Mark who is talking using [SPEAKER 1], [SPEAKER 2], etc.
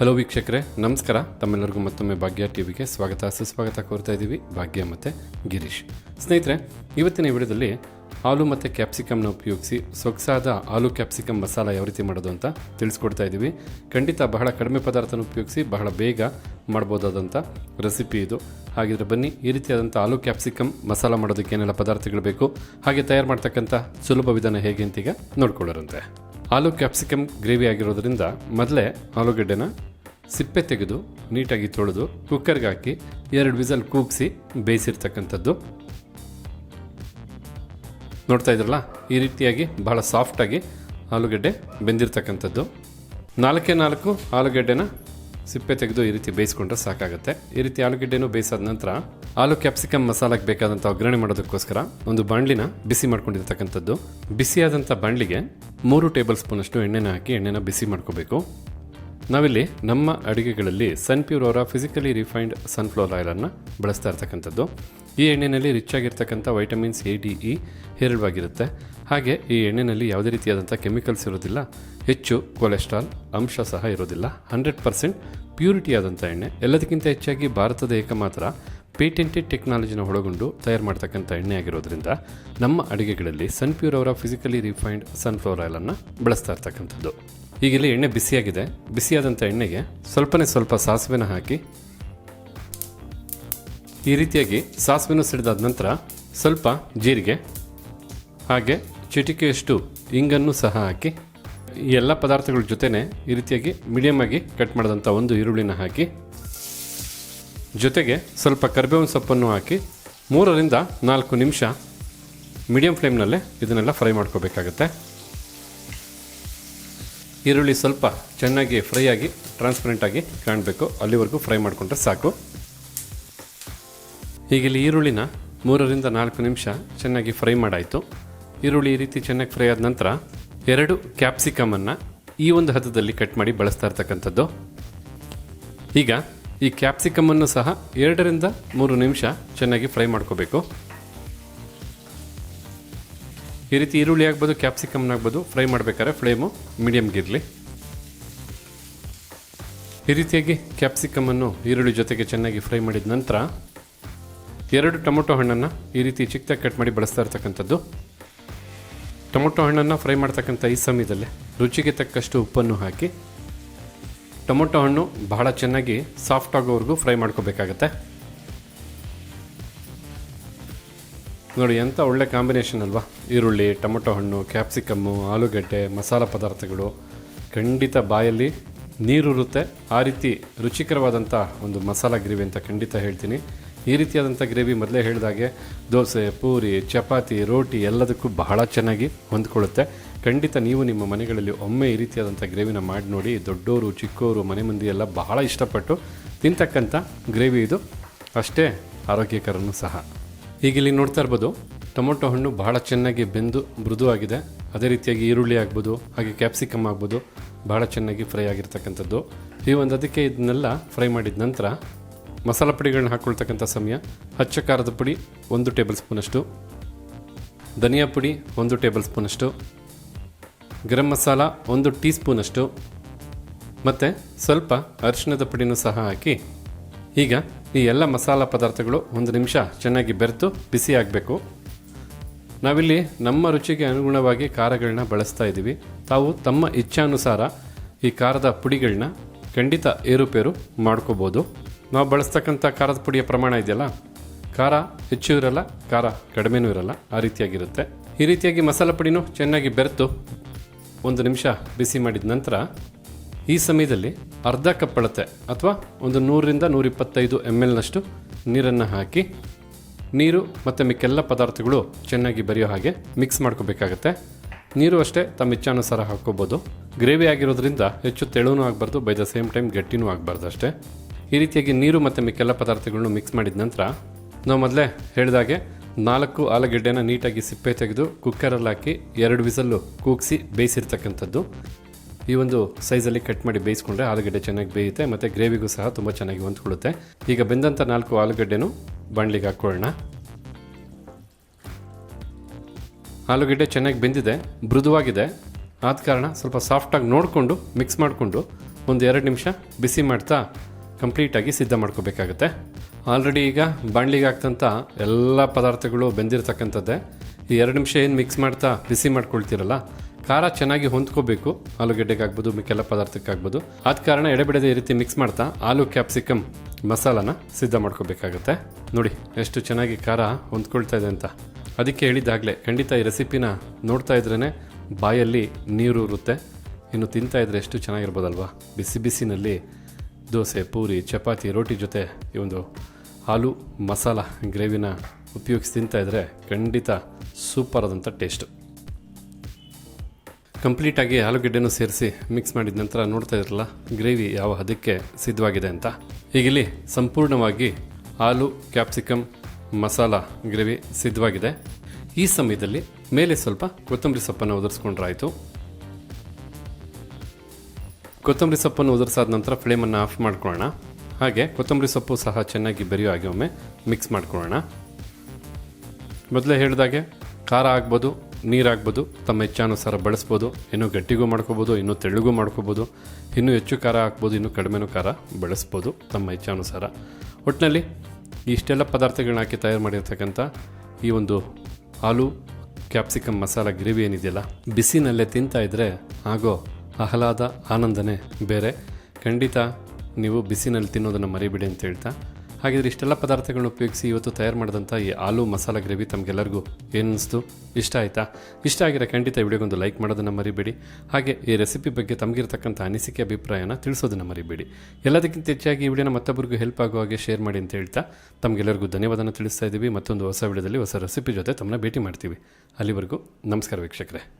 [SPEAKER 1] Hello ವೀಕ್ಷಕರೇ, ನಮಸ್ಕಾರ. ತಮ್ಮೆಲ್ಲರಿಗೂ ಮತ್ತೊಮ್ಮೆ ಭಾಗ್ಯ ಟಿವಿಗೆ ಸ್ವಾಗತ. ಸುಸ್ವಾಗತ ಕೋರ್ತಾ ಇದ್ದೀವಿ ಭಾಗ್ಯ ಮತ್ತು ಗಿರೀಶ್. ಸ್ನೇಹಿತರೆ, ಇವತ್ತಿನ ವಿಡಿಯೋದಲ್ಲಿ ಆಲೂ ಮತ್ತು ಕ್ಯಾಪ್ಸಿಕಮ್ನ ಉಪಯೋಗಿಸಿ ಸೊಗಸಾದ ಆಲೂ ಕ್ಯಾಪ್ಸಿಕಮ್ ಮಸಾಲ ಯಾವ ರೀತಿ ಮಾಡೋದು ಅಂತ ತಿಳಿಸ್ಕೊಡ್ತಾ ಇದ್ದೀವಿ. ಖಂಡಿತ ಬಹಳ ಕಡಿಮೆ ಪದಾರ್ಥನ ಉಪಯೋಗಿಸಿ ಬಹಳ ಬೇಗ ಮಾಡ್ಬೋದಾದಂಥ ರೆಸಿಪಿ ಇದು. ಹಾಗಿದ್ರೆ ಬನ್ನಿ, ಈ ರೀತಿಯಾದಂಥ ಆಲೂ ಕ್ಯಾಪ್ಸಿಕಮ್ ಮಸಾಲ ಮಾಡೋದಕ್ಕೆ ಏನೆಲ್ಲ ಪದಾರ್ಥಗಳು ಬೇಕು, ಹಾಗೆ ತಯಾರು ಮಾಡ್ತಕ್ಕಂಥ ಸುಲಭ ವಿಧಾನ ಹೇಗೆ ಅಂತೀಗ ನೋಡ್ಕೊಳ್ಳೋರಂತೆ. ಆಲೂ ಕ್ಯಾಪ್ಸಿಕಮ್ ಗ್ರೇವಿ ಆಗಿರೋದ್ರಿಂದ ಮೊದಲೇ ಆಲೂಗಡ್ಡೆನ ಸಿಪ್ಪೆ ತೆಗೆದು ನೀಟಾಗಿ ತೊಳೆದು ಕುಕ್ಕರ್ಗೆ ಹಾಕಿ ಎರಡು ವಿಸಲ್ ಕೂಗಿಸಿ ಬೇಯಿಸಿರ್ತಕ್ಕಂಥದ್ದು. ನೋಡ್ತಾ ಇದ್ರಲ್ಲ, ಈ ರೀತಿಯಾಗಿ ಬಹಳ ಸಾಫ್ಟಾಗಿ ಆಲೂಗಡ್ಡೆ ಬೆಂದಿರ್ತಕ್ಕಂಥದ್ದು. ನಾಲ್ಕೇ ನಾಲ್ಕು ಆಲೂಗಡ್ಡೆನ ಸಿಪ್ಪೆ ತೆಗೆದು ಈ ರೀತಿ ಬೇಯಿಸ್ಕೊಂಡ್ರೆ ಸಾಕಾಗುತ್ತೆ. ಈ ರೀತಿ ಆಲೂಗಡ್ಡೆನೂ ಬೇಯಿಸಾದ ನಂತರ ಆಲೂ ಕ್ಯಾಪ್ಸಿಕಮ್ ಮಸಾಲಕ್ಕೆ ಬೇಕಾದಂಥ ಒಗ್ಗರಣೆ ಮಾಡೋದಕ್ಕೋಸ್ಕರ ಒಂದು ಬಾಣಲಿನ ಬಿಸಿ ಮಾಡ್ಕೊಂಡಿರ್ತಕ್ಕಂಥದ್ದು. ಬಿಸಿಯಾದಂಥ ಬಾಣಲಿಗೆ ಮೂರು ಟೇಬಲ್ ಸ್ಪೂನಷ್ಟು ಎಣ್ಣೆನ ಹಾಕಿ ಎಣ್ಣೆನ ಬಿಸಿ ಮಾಡ್ಕೋಬೇಕು. ನಾವಿಲ್ಲಿ ನಮ್ಮ ಅಡುಗೆಗಳಲ್ಲಿ ಸನ್ಪ್ಯೂರ್ ಅವರ ಫಿಸಿಕಲಿ ರಿಫೈನ್ಡ್ ಸನ್ಫ್ಲವರ್ ಆಯಿಲನ್ನು ಬಳಸ್ತಾ ಇರ್ತಕ್ಕಂಥದ್ದು. ಈ ಎಣ್ಣೆಯಲ್ಲಿ ರಿಚ್ ಆಗಿರ್ತಕ್ಕಂಥ ವೈಟಮಿನ್ಸ್ ಎ ಡಿ ಇ ಹೇರಳವಾಗಿರುತ್ತೆ. ಹಾಗೆ ಈ ಎಣ್ಣೆಯಲ್ಲಿ ಯಾವುದೇ ರೀತಿಯಾದಂಥ ಕೆಮಿಕಲ್ಸ್ ಇರೋದಿಲ್ಲ. ಹೆಚ್ಚು ಕೊಲೆಸ್ಟ್ರಾಲ್ ಅಂಶ ಸಹ ಇರೋದಿಲ್ಲ. ಹಂಡ್ರೆಡ್ ಪರ್ಸೆಂಟ್ ಪ್ಯೂರಿಟಿ ಆದಂಥ ಎಣ್ಣೆ. ಎಲ್ಲದಕ್ಕಿಂತ ಹೆಚ್ಚಾಗಿ ಭಾರತದ ಏಕಮಾತ್ರ ಪೇಟೆಂಟೆಡ್ ಟೆಕ್ನಾಲಜಿನ ಒಳಗೊಂಡು ತಯಾರು ಮಾಡ್ತಕ್ಕಂಥ ಎಣ್ಣೆ ಆಗಿರೋದ್ರಿಂದ ನಮ್ಮ ಅಡುಗೆಗಳಲ್ಲಿ ಸನ್ಪ್ಯೂರ್ ಅವರ ಫಿಸಿಕಲಿ ರಿಫೈನ್ಡ್ ಸನ್ಫ್ಲವರ್ ಆಯಿಲನ್ನು ಬಳಸ್ತಾ ಇರ್ತಕ್ಕಂಥದ್ದು. ಈಗ ಇಲ್ಲಿ ಎಣ್ಣೆ ಬಿಸಿಯಾಗಿದೆ. ಬಿಸಿಯಾದಂಥ ಎಣ್ಣೆಗೆ ಸ್ವಲ್ಪನೇ ಸ್ವಲ್ಪ ಸಾಸಿವೆನ ಹಾಕಿ, ಈ ರೀತಿಯಾಗಿ ಸಾಸಿವೆನೂ ಸಿಡಿದಾದ ನಂತರ ಸ್ವಲ್ಪ ಜೀರಿಗೆ, ಹಾಗೆ ಚಿಟಿಕೆಯಷ್ಟು ಇಂಗನ್ನು ಸಹ ಹಾಕಿ, ಈ ಎಲ್ಲ ಪದಾರ್ಥಗಳ ಜೊತೆನೆ ಈ ರೀತಿಯಾಗಿ ಮೀಡಿಯಮ್ ಆಗಿ ಕಟ್ ಮಾಡಿದಂಥ ಒಂದು ಈರುಳ್ಳಿನ ಹಾಕಿ, ಜೊತೆಗೆ ಸ್ವಲ್ಪ ಕರಿಬೇವಿನ ಸೊಪ್ಪನ್ನು ಹಾಕಿ ಮೂರರಿಂದ ನಾಲ್ಕು ನಿಮಿಷ ಮೀಡಿಯಂ ಫ್ಲೇಮ್ನಲ್ಲೇ ಇದನ್ನೆಲ್ಲ ಫ್ರೈ ಮಾಡ್ಕೋಬೇಕಾಗತ್ತೆ. ಈರುಳ್ಳಿ ಸ್ವಲ್ಪ ಚೆನ್ನಾಗಿ ಫ್ರೈ ಆಗಿ ಟ್ರಾನ್ಸ್ಪರೆಂಟ್ ಆಗಿ ಕಾಣಬೇಕು. ಅಲ್ಲಿವರೆಗೂ ಫ್ರೈ ಮಾಡಿಕೊಂಡ್ರೆ ಸಾಕು. ಈಗಿಲ್ಲಿ ಈರುಳ್ಳಿನ ಮೂರರಿಂದ ನಾಲ್ಕು ನಿಮಿಷ ಚೆನ್ನಾಗಿ ಫ್ರೈ ಮಾಡಾಯಿತು. ಈರುಳ್ಳಿ ಈ ರೀತಿ ಚೆನ್ನಾಗಿ ಫ್ರೈ ಆದ ನಂತರ ಎರಡು ಕ್ಯಾಪ್ಸಿಕಮನ್ನು ಈ ಒಂದು ಹದದಲ್ಲಿ ಕಟ್ ಮಾಡಿ ಬಳಸ್ತಾ ಇರ್ತಕ್ಕಂಥದ್ದು. ಈಗ ಈ ಕ್ಯಾಪ್ಸಿಕಮನ್ನು ಸಹ ಎರಡರಿಂದ ಮೂರು ನಿಮಿಷ ಚೆನ್ನಾಗಿ ಫ್ರೈ ಮಾಡ್ಕೋಬೇಕು. ಈ ರೀತಿ ಈರುಳ್ಳಿ ಆಗ್ಬೋದು ಕ್ಯಾಪ್ಸಿಕಮ್ನ ಆಗ್ಬೋದು ಫ್ರೈ ಮಾಡಬೇಕಾದ್ರೆ ಫ್ಲೇಮು ಮೀಡಿಯಮ್ಗಿರಲಿ ಈ ರೀತಿಯಾಗಿ ಕ್ಯಾಪ್ಸಿಕಮನ್ನು ಈರುಳ್ಳಿ ಜೊತೆಗೆ ಚೆನ್ನಾಗಿ ಫ್ರೈ ಮಾಡಿದ ನಂತರ ಎರಡು ಟೊಮೊಟೊ ಹಣ್ಣನ್ನು ಈ ರೀತಿ ಚಿಕ್ಕದಾಗಿ ಕಟ್ ಮಾಡಿ ಬಳಸ್ತಾ ಇರ್ತಕ್ಕಂಥದ್ದು. ಟೊಮೊಟೊ ಹಣ್ಣನ್ನು ಫ್ರೈ ಮಾಡ್ತಕ್ಕಂಥ ಈ ಸಮಯದಲ್ಲಿ ರುಚಿಗೆ ತಕ್ಕಷ್ಟು ಉಪ್ಪನ್ನು ಹಾಕಿ, ಟೊಮೊಟೊ ಹಣ್ಣು ಬಹಳ ಚೆನ್ನಾಗಿ ಸಾಫ್ಟ್ ಆಗೋವರೆಗೂ ಫ್ರೈ ಮಾಡ್ಕೋಬೇಕಾಗತ್ತೆ. ನೋಡಿ ಎಂಥ ಒಳ್ಳೆ ಕಾಂಬಿನೇಷನ್ ಅಲ್ವಾ? ಈರುಳ್ಳಿ, ಟೊಮೊಟೊ ಹಣ್ಣು ಕ್ಯಾಪ್ಸಿಕಮ್ಮು ಆಲೂಗಡ್ಡೆ, ಮಸಾಲ ಪದಾರ್ಥಗಳು. ಖಂಡಿತ ಬಾಯಲ್ಲಿ ನೀರುರುತ್ತೆ ಆ ರೀತಿ ರುಚಿಕರವಾದಂಥ ಒಂದು ಮಸಾಲ ಗ್ರೇವಿ ಅಂತ ಖಂಡಿತ ಹೇಳ್ತೀನಿ. ಈ ರೀತಿಯಾದಂಥ ಗ್ರೇವಿ ಮೊದಲೇ ಹೇಳಿದಾಗೆ ದೋಸೆ, ಪೂರಿ, ಚಪಾತಿ, ರೋಟಿ ಎಲ್ಲದಕ್ಕೂ ಬಹಳ ಚೆನ್ನಾಗಿ ಹೊಂದ್ಕೊಳ್ಳುತ್ತೆ. ಖಂಡಿತ ನೀವು ನಿಮ್ಮ ಮನೆಗಳಲ್ಲಿ ಒಮ್ಮೆ ಈ ರೀತಿಯಾದಂಥ ಗ್ರೇವಿನ ಮಾಡಿ ನೋಡಿ. ದೊಡ್ಡೋರು, ಚಿಕ್ಕೋರು, ಮನೆ ಮಂದಿ ಎಲ್ಲ ಬಹಳ ಇಷ್ಟಪಟ್ಟು ತಿಂತಕ್ಕಂಥ ಗ್ರೇವಿ ಇದು. ಅಷ್ಟೇ ಆರೋಗ್ಯಕರನೂ ಸಹ. ಈಗ ಇಲ್ಲಿ ನೋಡ್ತಾ ಇರ್ಬೋದು, ಟೊಮೊಟೊ ಹಣ್ಣು ಬಹಳ ಚೆನ್ನಾಗಿ ಬೆಂದು ಮೃದುವಾಗಿದೆ. ಅದೇ ರೀತಿಯಾಗಿ ಈರುಳ್ಳಿ ಆಗ್ಬೋದು, ಹಾಗೆ ಕ್ಯಾಪ್ಸಿಕಮ್ ಆಗ್ಬೋದು, ಬಹಳ ಚೆನ್ನಾಗಿ ಫ್ರೈ ಆಗಿರ್ತಕ್ಕಂಥದ್ದು. ಈ ಒಂದು ಅದಕ್ಕೆ ಇದನ್ನೆಲ್ಲ ಫ್ರೈ ಮಾಡಿದ ನಂತರ ಮಸಾಲ ಪುಡಿಗಳನ್ನ ಹಾಕ್ಕೊಳ್ತಕ್ಕಂಥ ಸಮಯ, ಹಚ್ಚ ಖಾರದ ಪುಡಿ ಒಂದು ಟೇಬಲ್ ಸ್ಪೂನಷ್ಟು, ಧನಿಯಾ ಪುಡಿ ಒಂದು ಟೇಬಲ್ ಸ್ಪೂನಷ್ಟು, ಗರಂ ಮಸಾಲ ಒಂದು ಟೀ ಸ್ಪೂನಷ್ಟು, ಮತ್ತು ಸ್ವಲ್ಪ ಅರಿಶಿಣದ ಪುಡಿನೂ ಸಹ ಹಾಕಿ ಈಗ ಈ ಎಲ್ಲ ಮಸಾಲ ಪದಾರ್ಥಗಳು ಒಂದು ನಿಮಿಷ ಚೆನ್ನಾಗಿ ಬೆರೆತು ಬಿಸಿ ಆಗಬೇಕು. ನಾವಿಲ್ಲಿ ನಮ್ಮ ರುಚಿಗೆ ಅನುಗುಣವಾಗಿ ಖಾರಗಳನ್ನ ಬಳಸ್ತಾ ಇದ್ದೀವಿ. ತಾವು ತಮ್ಮ ಇಚ್ಛಾನುಸಾರ ಈ ಖಾರದ ಪುಡಿಗಳನ್ನ ಖಂಡಿತ ಏರುಪೇರು ಮಾಡ್ಕೋಬೋದು. ನಾವು ಬಳಸ್ತಕ್ಕಂಥ ಖಾರದ ಪುಡಿಯ ಪ್ರಮಾಣ ಇದೆಯಲ್ಲ? ಖಾರ ಹೆಚ್ಚು ಇರಲ್ಲ, ಖಾರ ಕಡಿಮೆನೂ ಇರಲ್ಲ, ಆ ರೀತಿಯಾಗಿರುತ್ತೆ. ಈ ರೀತಿಯಾಗಿ ಮಸಾಲ ಪುಡಿನೂ ಚೆನ್ನಾಗಿ ಬೆರೆತು ಒಂದು ನಿಮಿಷ ಬಿಸಿ ಮಾಡಿದ ನಂತರ ಈ ಸಮಯದಲ್ಲಿ ಅರ್ಧ ಕಪ್ ಅಳತೆ ಅಥವಾ ಒಂದು ನೂರರಿಂದ ನೂರಿಪ್ಪತ್ತೈದು ಎಂ ಎಲ್ನಷ್ಟು ನೀರನ್ನು ಹಾಕಿ, ನೀರು ಮತ್ತು ಮಿಕ್ಕೆಲ್ಲ ಪದಾರ್ಥಗಳು ಚೆನ್ನಾಗಿ ಬರೆಯೋ ಹಾಗೆ ಮಿಕ್ಸ್ ಮಾಡ್ಕೋಬೇಕಾಗತ್ತೆ. ನೀರು ಅಷ್ಟೇ ತಮ್ಮ ಇಚ್ಛಾನುಸಾರ ಹಾಕ್ಕೋಬೋದು. ಗ್ರೇವಿ ಆಗಿರೋದ್ರಿಂದ ಹೆಚ್ಚು ತೆಳುವೂ ಆಗಬಾರ್ದು, ಬೈ ದ ಸೇಮ್ ಟೈಮ್ ಗಟ್ಟಿನೂ ಆಗಬಾರ್ದು ಅಷ್ಟೇ. ಈ ರೀತಿಯಾಗಿ ನೀರು ಮತ್ತು ಮಿಕ್ಕೆಲ್ಲ ಪದಾರ್ಥಗಳನ್ನು ಮಿಕ್ಸ್ ಮಾಡಿದ ನಂತರ ನಾವು ಮೊದಲೇ ಹೇಳಿದಾಗೆ ನಾಲ್ಕು ಆಲೂಗೆಡ್ಡೆನ ನೀಟಾಗಿ ಸಿಪ್ಪೆ ತೆಗೆದು ಕುಕ್ಕರಲ್ಲಿ ಹಾಕಿ ಎರಡು ವಿಸಲ್ಲು ಕೂಗಿಸಿ ಬೇಯಿಸಿರ್ತಕ್ಕಂಥದ್ದು. ಈ ಒಂದು ಸೈಜಲ್ಲಿ ಕಟ್ ಮಾಡಿ ಬೇಯಿಸ್ಕೊಂಡ್ರೆ ಆಲೂಗಡ್ಡೆ ಚೆನ್ನಾಗಿ ಬೇಯುತ್ತೆ, ಮತ್ತು ಗ್ರೇವಿಗೂ ಸಹ ತುಂಬ ಚೆನ್ನಾಗಿ ಹೊಂದ್ಕೊಳ್ಳುತ್ತೆ. ಈಗ ಬೆಂದಂಥ ನಾಲ್ಕು ಆಲೂಗಡ್ಡೆನೂ ಬಾಣಲಿಗೆ ಹಾಕ್ಕೊಳ್ಳೋಣ. ಆಲೂಗಡ್ಡೆ ಚೆನ್ನಾಗಿ ಬೆಂದಿದೆ, ಮೃದುವಾಗಿದೆ. ಆದ ಕಾರಣ ಸ್ವಲ್ಪ ಸಾಫ್ಟಾಗಿ ನೋಡಿಕೊಂಡು ಮಿಕ್ಸ್ ಮಾಡಿಕೊಂಡು ಒಂದು ಎರಡು ನಿಮಿಷ ಬಿಸಿ ಮಾಡ್ತಾ ಕಂಪ್ಲೀಟಾಗಿ ಸಿದ್ಧ ಮಾಡ್ಕೋಬೇಕಾಗತ್ತೆ. ಆಲ್ರೆಡಿ ಈಗ ಬಾಣಲಿಗೆ ಹಾಕ್ತಂಥ ಎಲ್ಲ ಪದಾರ್ಥಗಳು ಬೆಂದಿರತಕ್ಕಂಥದ್ದೇ. ಈ ಎರಡು ನಿಮಿಷ ಏನು ಮಿಕ್ಸ್ ಮಾಡ್ತಾ ಬಿಸಿ ಮಾಡ್ಕೊಳ್ತೀರಲ್ಲ ಖಾರ ಚೆನ್ನಾಗಿ ಹೊಂದ್ಕೋಬೇಕು. ಆಲೂಗೆಡ್ಡೆಗಾಗ್ಬೋದು ಮಿಕ್ಕೆಲ್ಲ ಪದಾರ್ಥಕ್ಕಾಗ್ಬೋದು ಆದ ಕಾರಣ ಎಡೆಬಿಡದೆ ಈ ರೀತಿ ಮಿಕ್ಸ್ ಮಾಡ್ತಾ ಆಲೂ ಕ್ಯಾಪ್ಸಿಕಮ್ ಮಸಾಲಾನ ಸಿದ್ಧ ಮಾಡ್ಕೋಬೇಕಾಗತ್ತೆ. ನೋಡಿ, ಎಷ್ಟು ಚೆನ್ನಾಗಿ ಖಾರ ಹೊಂದ್ಕೊಳ್ತಾ ಇದೆ ಅಂತ. ಅದಕ್ಕೆ ಹೇಳಿದ್ದಾಗಲೇ, ಖಂಡಿತ ಈ ರೆಸಿಪಿನ ನೋಡ್ತಾ ಇದ್ರೇ ಬಾಯಲ್ಲಿ ನೀರು ಇರುತ್ತೆ. ಇನ್ನು ತಿಂತಾ ಇದ್ರೆ ಎಷ್ಟು ಚೆನ್ನಾಗಿರ್ಬೋದಲ್ವಾ? ಬಿಸಿ ಬಿಸಿನಲ್ಲಿ ದೋಸೆ, ಪೂರಿ, ಚಪಾತಿ, ರೋಟಿ ಜೊತೆ ಈ ಒಂದು ಹಾಲು ಮಸಾಲ ಗ್ರೇವಿನ ಉಪಯೋಗಿಸಿ ತಿಂತಾ ಇದ್ರೆ ಖಂಡಿತ ಸೂಪರ್ ಆದಂಥ ಟೇಸ್ಟು. ಕಂಪ್ಲೀಟಾಗಿ ಆಲೂಗೆಡ್ಡೆನೂ ಸೇರಿಸಿ ಮಿಕ್ಸ್ ಮಾಡಿದ ನಂತರ ನೋಡ್ತಾ ಇದ್ರಲ್ಲ ಗ್ರೇವಿ ಯಾವ ಹದಕ್ಕೆ ಸಿದ್ಧವಾಗಿದೆ ಅಂತ. ಈಗಿಲ್ಲಿ ಸಂಪೂರ್ಣವಾಗಿ ಆಲೂ ಕ್ಯಾಪ್ಸಿಕಮ್ ಮಸಾಲ ಗ್ರೇವಿ ಸಿದ್ಧವಾಗಿದೆ. ಈ ಸಮಯದಲ್ಲಿ ಮೇಲೆ ಸ್ವಲ್ಪ ಕೊತ್ತಂಬರಿ ಸೊಪ್ಪನ್ನು ಉದುರಿಸ್ಕೊಂಡ್ರಾಯಿತು ಕೊತ್ತಂಬರಿ ಸೊಪ್ಪನ್ನು ಉದುರಿಸಾದ ನಂತರ ಫ್ಲೇಮನ್ನು ಆಫ್ ಮಾಡ್ಕೊಳ್ಳೋಣ. ಹಾಗೆ ಕೊತ್ತಂಬರಿ ಸೊಪ್ಪು ಸಹ ಚೆನ್ನಾಗಿ ಬೆರೆಯೋ ಹಾಗೆ ಒಮ್ಮೆ ಮಿಕ್ಸ್ ಮಾಡ್ಕೊಳ್ಳೋಣ. ಮೊದಲೇ ಹೇಳಿದಾಗೆ, ಖಾರ ಆಗ್ಬೋದು ನೀರಾಗ್ಬೋದು, ತಮ್ಮ ಇಚ್ಛಾನುಸಾರ ಬಳಸ್ಬೋದು, ಇನ್ನೂ ಗಟ್ಟಿಗೂ ಮಾಡ್ಕೋಬೋದು, ಇನ್ನೂ ತೆಳ್ಳಗೂ ಮಾಡ್ಕೋಬೋದು, ಇನ್ನೂ ಹೆಚ್ಚು ಖಾರ ಹಾಕ್ಬೋದು, ಇನ್ನೂ ಕಡಿಮೆನೂ ಖಾರ ಬಳಸ್ಬೋದು, ತಮ್ಮ ಇಚ್ಛಾನುಸಾರ ಒಟ್ಟಿನಲ್ಲಿ ಇಷ್ಟೆಲ್ಲ ಪದಾರ್ಥಗಳನ್ನ ಹಾಕಿ ತಯಾರು ಮಾಡಿರ್ತಕ್ಕಂಥ ಈ ಒಂದು ಆಲೂ ಕ್ಯಾಪ್ಸಿಕಮ್ ಮಸಾಲ ಗ್ರೇವಿ ಏನಿದೆಯಲ್ಲ, ಬಿಸಿನಲ್ಲೇ ತಿಂತಾ ಇದ್ದರೆ ಆಗೋ ಆಹ್ಲಾದ, ಆನಂದನೇ ಬೇರೆ. ಖಂಡಿತ ನೀವು ಬಿಸಿನಲ್ಲಿ ತಿನ್ನೋದನ್ನು ಮರಿಬೇಡಿ ಅಂತ ಹೇಳ್ತಾ ಹಾಗಿದ್ರೆ ಇಷ್ಟೆಲ್ಲ ಪದಾರ್ಥಗಳನ್ನ ಉಪಯೋಗಿಸಿ ಇವತ್ತು ತಯಾರು ಮಾಡಿದಂಥ ಈ ಆಲೂ ಮಸಾಲ ಗ್ರೇವಿ ತಮಗೆಲ್ಲರಿಗೂ ಏನಿಸ್ತು ಇಷ್ಟ ಆಯಿತಾ? ಇಷ್ಟ ಆಗಿರೋ ಖಂಡಿತ ವಿಡಿಯೋಗೊಂದು ಲೈಕ್ ಮಾಡೋದನ್ನು ಮರಿಬೇಡಿ. ಹಾಗೆ ಈ ರೆಸಿಪಿ ಬಗ್ಗೆ ತಮಗಿರ್ತಕ್ಕಂಥ ಅನಿಸಿಕೆ, ಅಭಿಪ್ರಾಯನ ತಿಳಿಸೋದನ್ನು ಮರಿಬೇಡಿ. ಎಲ್ಲದಕ್ಕಿಂತ ಹೆಚ್ಚಾಗಿ ಈ ವಿಡಿಯೋನ ಮತ್ತೊಬ್ಬರಿಗೂ ಹೆಲ್ಪ್ ಆಗುವ ಹಾಗೆ ಶೇರ್ ಮಾಡಿ ಅಂತ ಹೇಳ್ತಾ ತಮಗೆಲ್ಲರಿಗೂ ಧನ್ಯವಾದನ ತಿಳಿಸ್ತಾ ಇದ್ದೀವಿ ಮತ್ತೊಂದು ಹೊಸ ವಿಡಿಯೋದಲ್ಲಿ ಹೊಸ ರೆಸಿಪಿ ಜೊತೆ ತಮ್ಮನ್ನ ಭೇಟಿ ಮಾಡ್ತೀವಿ. ಅಲ್ಲಿವರೆಗೂ ನಮಸ್ಕಾರ ವೀಕ್ಷಕರೇ.